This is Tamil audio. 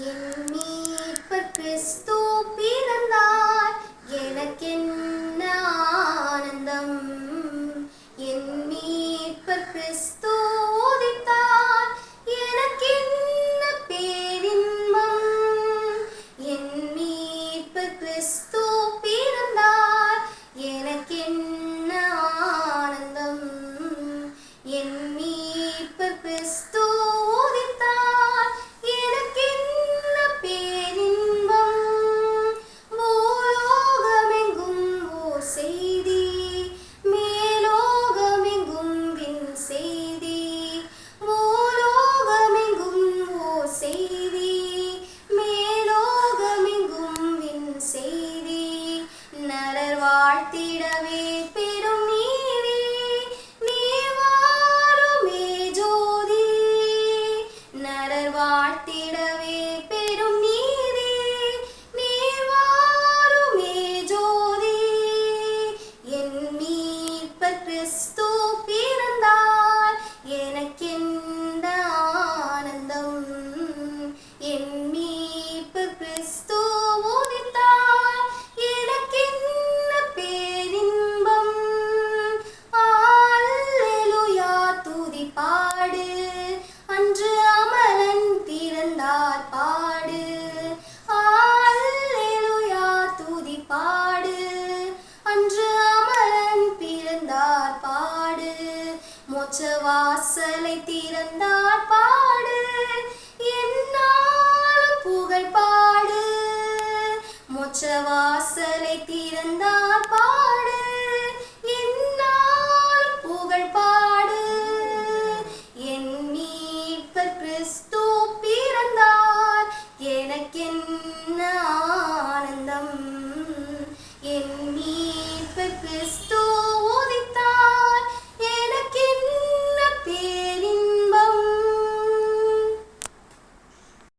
என் கிறிஸ்து பிறந்தார். எனக்கென்ன ஆனந்தம்? என் மீட்பர் கிறிஸ்து வாழ்த்திடவே பெரும் நீரே நீ வாழுமே ஜோதி. நரர் வாழ்த்திடவே தோற்ற வாசலை திறந்தார் பாடு. என்னால் புகழ் பாடு. மொச்ச வாசலை திறந்தார் பாடு. என்னால் புகழ் பாடு. என் மீட்பர் கிறிஸ்து பிறந்தார். எனக்கென்